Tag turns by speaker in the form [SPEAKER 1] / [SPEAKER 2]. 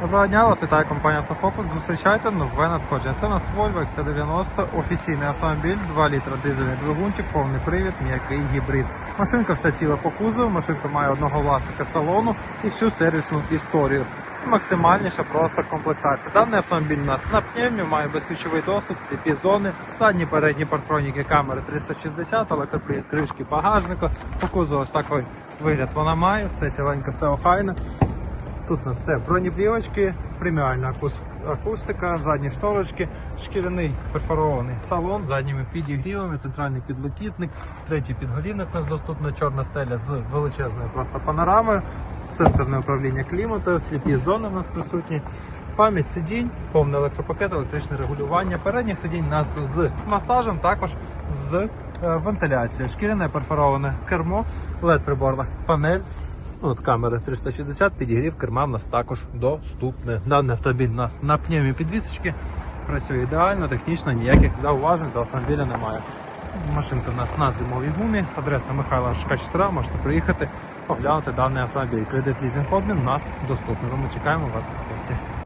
[SPEAKER 1] Доброго дня, вас вітає компанія Автофокус. Зустрічайте нове надходження. Це у нас Volvo XC90, офіційний автомобіль, 2 літра дизельний двигунчик, повний привід, м'який гібрид. Машинка вся ціла по кузову, машинка має одного власника салону і всю сервісну історію. Максимальніша просто комплектація. Даний автомобіль у нас на пневмі, має безключовий доступ, сліпі зони, задні передні партроніки камери 360, електропривід кришки багажника. По кузову ось такий вигляд вона має, все ціленько, все охайно. Тут у нас все бронеплівочки, преміальна акустика, задні шторочки, шкіряний перфорований салон з задніми підігрівами, центральний підлокітник, третій підголівник у нас доступна чорна стеля з величезною просто панорамою, сенсорне управління клімату, сліпі зони у нас присутні. Пам'ять сидінь, повний електропакет, електричне регулювання. Передніх сидінь у нас з масажем, також з е, вентиляцією. Шкіряне перфороване кермо, led приборна панель. От Камера 360, підігрів керма в нас також доступне. Даний автомобіль у нас на пневмі підвісочки. Працює ідеально, технічно, ніяких зауважень до автомобіля немає. Машинка у нас на зимовій гумі, адреса Михайла 4, можете приїхати, оглянути даний автомобіль. Кредит лізинг обмін у нас доступний. Ми чекаємо вас в гості.